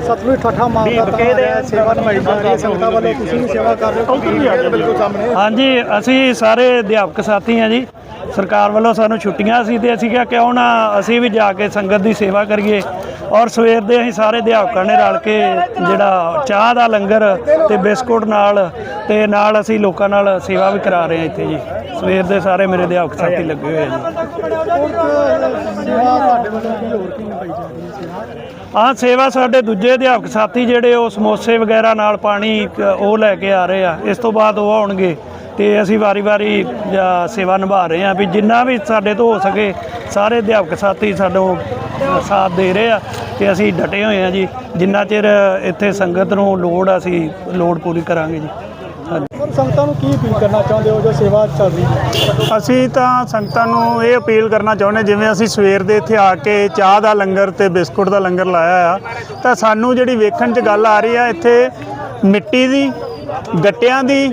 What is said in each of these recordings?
ਸਤਲੁਜ ਠਾਠਾ ਮਾਰਦਾ ਤਾਂ ਸੇਵਾ ਨਿਭਾਈ ਜਾ ਰਹੀ ਹੈ ਸੰਗਤਾਂ ਵੱਲੋਂ ਤੁਸੀਂ ਵੀ ਸੇਵਾ ਕਰ ਰਹੇ ਹੋ ਬਿਲਕੁਲ ਸਾਹਮਣੇ। ਹਾਂਜੀ ਅਸੀਂ ਸਾਰੇ ਅਧਿਆਪਕ ਸਾਥੀ ਹਾਂ ਜੀ। ਸਰਕਾਰ ਵੱਲੋਂ ਸਾਨੂੰ ਛੁੱਟੀਆਂ ਸੀ ਤੇ ਅਸੀਂ ਕਿਹਾ ਕਿਉਂ ਨਾ ਅਸੀਂ ਵੀ ਜਾ ਕੇ ਸੰਗਤ ਦੀ ਸੇਵਾ ਕਰੀਏ। ਔਰ ਸਵੇਰ ਦੇ ਅਸੀਂ ਸਾਰੇ ਅਧਿਆਪਕਾਂ ਨੇ ਰਲ ਕੇ ਜਿਹੜਾ ਚਾਹ ਦਾ ਲੰਗਰ ਤੇ ਬਿਸਕੁਟ ਨਾਲ ਤੇ ਨਾਲ ਅਸੀਂ ਲੋਕਾਂ ਨਾਲ ਸੇਵਾ ਵੀ ਕਰਾ ਰਹੇ ਹਾਂ ਇੱਥੇ ਜੀ। ਸਵੇਰ ਦੇ ਸਾਰੇ ਮੇਰੇ ਅਧਿਆਪਕ ਸਾਥੀ ਲੱਗੇ ਹੋਏ ਆ ਜੀ। ਸੇਵਾ ਸੇਵਾ ਸਾਡੇ ਦੂਜੇ ਅਧਿਆਪਕ ਸਾਥੀ ਜਿਹੜੇ ਉਹ ਸਮੋਸੇ ਵਗੈਰਾ ਨਾਲ ਪਾਣੀ ਉਹ ਲੈ ਕੇ ਆ ਰਹੇ ਆ। ਇਸ ਤੋਂ ਬਾਅਦ ਉਹ ਆਉਣਗੇ ਤੇ ਅਸੀਂ ਵਾਰੀ-ਵਾਰੀ ਜਾਂ ਸੇਵਾ ਨਿਭਾ ਰਹੇ ਆ ਵੀ ਜਿੰਨਾ ਵੀ ਸਾਡੇ ਤੋਂ ਹੋ ਸਕੇ ਸਾਰੇ ਅਧਿਆਪਕ ਸਾਥੀ ਸਾਡੋਂ ਸਾਥ ਦੇ ਰਹੇ ਆ ਤੇ ਅਸੀਂ ਡਟੇ ਹੋਏ ਆ ਜੀ। ਜਿੰਨਾ ਚਿਰ ਇੱਥੇ ਸੰਗਤ ਨੂੰ ਲੋੜ ਆ ਅਸੀਂ ਲੋੜ ਪੂਰੀ ਕਰਾਂਗੇ ਜੀ। ਹਾਂਜੀ। ਪਰ ਸੰਗਤਾਂ ਨੂੰ ਕੀ ਅਪੀਲ ਕਰਨਾ ਚਾਹੁੰਦੇ ਹੋ? ਜੋ ਸੇਵਾ ਚੱਲ ਰਹੀ ਹੈ। ਅਸੀਂ ਤਾਂ ਸੰਗਤਾਂ ਨੂੰ ਇਹ ਅਪੀਲ ਕਰਨਾ ਚਾਹੁੰਦੇ ਜਿਵੇਂ ਅਸੀਂ ਸਵੇਰ ਦੇ ਇੱਥੇ ਆ ਕੇ ਚਾਹ ਦਾ ਲੰਗਰ ਤੇ ਬਿਸਕੁਟ ਦਾ ਲੰਗਰ ਲਾਇਆ ਆ ਤਾਂ ਸਾਨੂੰ ਜਿਹੜੀ ਵੇਖਣ 'ਚ ਗੱਲ ਆ ਰਹੀ ਆ ਇੱਥੇ ਮਿੱਟੀ ਦੀ ਗੱਟਿਆਂ ਦੀ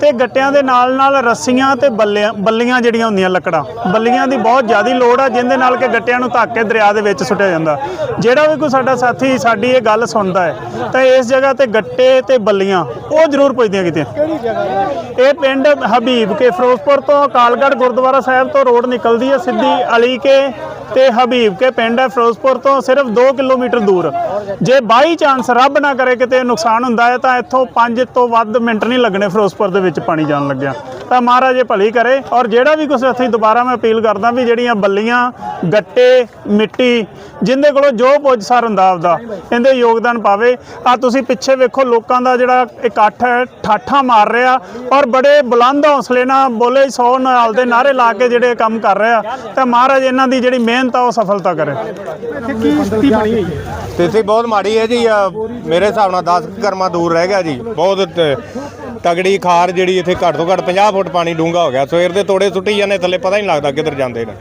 ਤੇ ਗੱਟਿਆਂ ਦੇ ਨਾਲ ਨਾਲ ਰੱਸੀਆਂ ਤੇ ਬੱਲੀਆਂ ਬੱਲੀਆਂ ਜਿਹੜੀਆਂ ਹੁੰਦੀਆਂ ਲੱਕੜਾਂ। ਬੱਲੀਆਂ ਦੀ ਬਹੁਤ ਜ਼ਿਆਦਾ ਲੋੜ ਆ ਜਿੰਦੇ ਨਾਲ ਕਿ ਗੱਟਿਆਂ ਨੂੰ ਧੱਕ ਕੇ ਦਰਿਆ ਦੇ ਵਿੱਚ ਸੁੱਟਿਆ ਜਾਂਦਾ। ਜਿਹੜਾ ਵੀ ਕੋਈ ਸਾਡਾ ਸਾਥੀ ਸਾਡੀ ਇਹ ਗੱਲ ਸੁਣਦਾ ਹੈ ਤਾਂ ਇਸ ਜਗ੍ਹਾ ਤੇ ਗੱਟੇ ਤੇ ਬੱਲੀਆਂ ਉਹ ਜ਼ਰੂਰ ਪੁੱਜਦੀਆਂ ਕਿਤੇ। ਇਹ ਪਿੰਡ ਹਬੀਬ ਕੇ ਫਿਰੋਜ਼ਪੁਰ ਤੋਂ ਅਕਾਲਗੜ੍ਹ ਗੁਰਦੁਆਰਾ ਸਾਹਿਬ ਤੋਂ ਰੋਡ ਨਿਕਲਦੀ ਹੈ ਸਿੱਧੀ ਅਲੀ ਕੇ ਤੇ ਹਬੀਬ ਕੇ ਪਿੰਡ ਹੈ ਫਿਰੋਜ਼ਪੁਰ ਤੋਂ ਸਿਰਫ 2 ਕਿਲੋਮੀਟਰ ਦੂਰ। ਜੇ ਬਾਈ ਚਾਂਸ ਰੱਬ ਨਾ ਕਰੇ ਕਿਤੇ ਨੁਕਸਾਨ ਹੁੰਦਾ ਹੈ, ਤਾਂ ਇੱਥੋਂ 5 ਤੋਂ ਵੱਧ ਮਿੰਟ ਨਹੀਂ ਲੱਗਣੇ ਫਿਰੋਜ਼ਪੁਰ ਦੇ ਵਿੱਚ ਪਾਣੀ ਜਾਣ ਲੱਗਿਆ। ਤਾਂ ਮਹਾਰਾਜ ਇਹ ਭਲੀ ਕਰੇ ਔਰ ਜਿਹੜਾ ਵੀ ਕੁਛ ਅਸੀਂ ਦੁਬਾਰਾ ਮੈਂ ਅਪੀਲ ਕਰਦਾ ਵੀ ਜਿਹੜੀਆਂ ਬੱਲੀਆਂ, ਗੱਟੇ, ਮਿੱਟੀ ਜਿੰਦੇ ਕੋਲੋਂ ਜੋ ਪੁੱਜ ਸਰ ਹੁੰਦਾ ਆਪਦਾ ਇਹਦੇ ਯੋਗਦਾਨ ਪਾਵੇ। ਆ ਤੁਸੀਂ ਪਿੱਛੇ ਵੇਖੋ ਲੋਕਾਂ ਦਾ ਜਿਹੜਾ ਇਕੱਠ ਹੈ ਠਾਠਾ ਮਾਰ ਰਿਹਾ ਔਰ ਬੜੇ ਬੁਲੰਦ ਹੌਸਲੇ ਨਾਲ ਬੋਲੇ 100 ਨਾਲ ਦੇ ਨਾਰੇ ਲਾ ਕੇ ਜਿਹੜੇ ਕੰਮ ਕਰ ਰਿਹਾ। ਤਾਂ ਮਹਾਰਾਜ ਇਹਨਾਂ ਦੀ ਜਿਹੜੀ ਮਿਹਨਤ ਆ ਉਹ ਸਫਲਤਾ ਕਰੇ। ਸਥਿਤੀ ਬਣੀ ਹੋਈ? ਹੈ ਸਥਿਤੀ ਬਹੁਤ ਮਾੜੀ ਹੈ ਜੀ ਮੇਰੇ ਹਿਸਾਬ ਨਾਲ 10 ਕਰਮਾ ਦੂਰ ਰਹਿ ਗਿਆ ਜੀ। ਬਹੁਤ ਤਗੜੀ ਖਾਰ ਜਿਹੜੀ ਇੱਥੇ ਘੱਟ ਤੋਂ ਘੱਟ 50 ਫੁੱਟ ਪਾਣੀ ਡੂੰਘਾ ਹੋ ਗਿਆ। ਸਵੇਰ ਦੇ ਤੋੜੇ ਸੁੱਟੀ ਜਾਂਦੇ ਥੱਲੇ ਪਤਾ ਹੀ ਨਹੀਂ ਲੱਗਦਾ ਕਿੱਧਰ ਜਾਂਦੇ ਨੇ।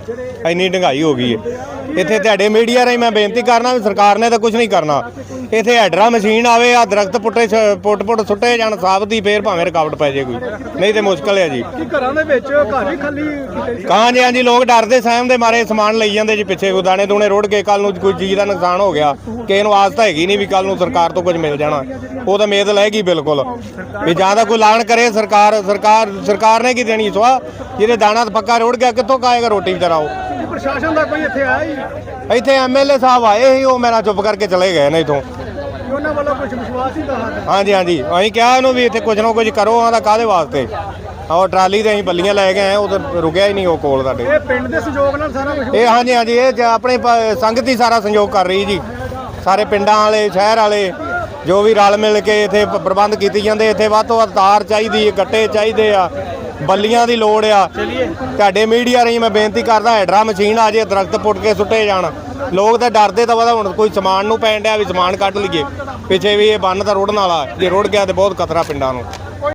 ਇੰਨੀ ਡੰਗਾਈ ਹੋ ਗਈ ਹੈ। ਇੱਥੇ ਤੁਹਾਡੇ ਮੀਡੀਆ ਰਾਹੀਂ ਮੈਂ ਬੇਨਤੀ ਕਰਨਾ ਵੀ ਸਰਕਾਰ ਨੇ ਤਾਂ ਕੁਝ ਨਹੀਂ ਕਰਨਾ। ਇੱਥੇ ਹੈਡਰਾ ਮਸ਼ੀਨ ਆਵੇ ਆ ਦਰਖਤ ਪੁੱਟੇ ਪੁੱਟ ਪੁੱਟ ਸੁੱਟੇ ਜਾਣ ਸਾਬਤ ਹੀ ਫੇਰ ਭਾਵੇਂ ਰੁਕਾਵਟ ਪੈ ਜੇ ਕੋਈ। ਨਹੀਂ ਤੇ ਮੁਸ਼ਕਲ ਹੈ ਜੀ। ਕਿ ਘਰਾਂ ਦੇ ਵਿੱਚ ਘਰ ਹੀ ਖਾਲੀ ਕਾਂ ਜੀ ਹਾਂਜੀ ਲੋਕ ਡਰਦੇ ਸਹਿਮ ਦੇ ਮਾਰੇ ਸਮਾਨ ਲਈ ਜਾਂਦੇ ਜੀ ਪਿੱਛੇ ਕੋਈ ਦਾਣੇ ਦੂਣੇ ਰੁੜ ਕੇ ਕੱਲ ਨੂੰ ਕੋਈ ਚੀਜ਼ ਦਾ ਨੁਕਸਾਨ ਹੋ ਗਿਆ। ਕਿਸੇ ਨੂੰ ਆਸ ਤਾਂ ਹੈਗੀ ਨਹੀਂ ਵੀ ਕੱਲ ਨੂੰ ਸਰਕਾਰ ਤੋਂ ਕੁਝ ਮਿਲ ਜਾਣਾ। ਉਹ ਤਾਂ ਉਮੀਦ ਲੈਗੀ ਬਿਲਕੁਲ। ਵੀ ਜਾਂ ਤਾਂ ਕੋਈ ਐਲਾਨ ਕਰੇ ਸਰਕਾਰ ਸਰਕਾਰ ਸਰਕਾਰ ਨੇ ਕੀ ਦੇਣੀ ਸਵਾ? ਜਿਹਦੇ ਦਾਣਾ ਪੱਕਾ ਰੁੜ ਗਿਆ ਕਿੱਥੋਂ ਖਾਏਗਾ ਰੋਟੀ ਵਿਚਾਰਾ ਉਹ? ਕਿ ਪ੍ਰਸ਼ਾਸਨ ਦਾ ਕੋਈ ਇੱਥੇ ਆਇਆ ਹੀ ਇੱਥੇ ਐਮਐਲਏ ਸਾਹਿਬ ਆਏ ਸੀ ਉਹ ਮੇਰਾ ਚੁੱਪ ਕਰਕੇ ਚਲੇ ਗਏ ਨੇ ਇਥੋਂ। ਉਹਨਾਂ ਵੱਲੋਂ ਕੁਝ ਵਿਸ਼ਵਾਸ ਹੀ ਦਹਾਦਾ ਹਾਂਜੀ ਹਾਂਜੀ। ਅਸੀਂ ਕਿਹਾ ਇਹਨੂੰ ਵੀ ਇੱਥੇ ਕੁਝ ਨਾ ਕੁਝ ਕਰੋ ਆਂਦਾ ਕਾਦੇ ਵਾਸਤੇ? ਉਹ ਟਰਾਲੀ ਤੇ ਅਸੀਂ ਬੱਲੀਆਂ ਲੈ ਕੇ ਆਏ ਉਹ ਤਾਂ ਰੁਕਿਆ ਹੀ ਨਹੀਂ ਉਹ ਕੋਲ ਸਾਡੇ। ਇਹ ਪਿੰਡ ਦੇ ਸਹਿਯੋਗ ਨਾਲ ਸਾਰਾ ਕੁਝ ਇਹ ਹਾਂਜੀ ਹਾਂਜੀ ਇਹ ਜ- ਆਪਣੇ ਪ- ਸੰਗਤ ਹੀ ਸਾਰਾ ਸੰਯੋਗ ਕਰ ਰਹੀ ਜੀ। ਸਾਰੇ ਪਿੰਡਾਂ ਵਾਲੇ ਸ਼ਹਿਰ ਵਾਲੇ ਜੋ ਵੀ ਰਲ ਮਿਲ ਕੇ ਇੱਥੇ ਪ- ਪ੍ਰਬੰਧ ਕੀਤੇ ਜਾਂਦੇ ਇੱਥੇ ਵੱਧ ਤੋਂ ਵੱਧ ਤਾਰ ਚਾਹੀਦੀ ਹੈ ਗੱਟੇ ਚਾਹੀਦੇ ਆ। ਬੱਲੀਆਂ ਦੀ ਲੋੜ ਆ। ਤੁਹਾਡੇ ਮੀਡੀਆ ਰਹੀ ਮੈਂ ਬੇਨਤੀ ਕਰਦਾ, ਹੈਡਰਾ ਮਸ਼ੀਨ ਆ ਜੇ, ਦਰਖਤ ਪੁੱਟ ਕੇ ਸੁੱਟੇ ਜਾਣ। ਲੋਕ ਤਾਂ ਡਰਦੇ ਤਾਂ ਵਾ ਹੁਣ ਕੋਈ ਸਮਾਨ ਨੂੰ ਪੈਣ ਡਿਆ ਵੀ ਸਮਾਨ ਕੱਢ ਲਈਏ। ਪਿੱਛੇ ਵੀ ਇਹ ਬੰਨ ਤਾਂ ਰੋੜਨ ਵਾਲਾ ਜੇ ਰੁੜ ਗਿਆ ਤੇ ਬਹੁਤ ਖਤਰਾ ਪਿੰਡਾਂ ਨੂੰ।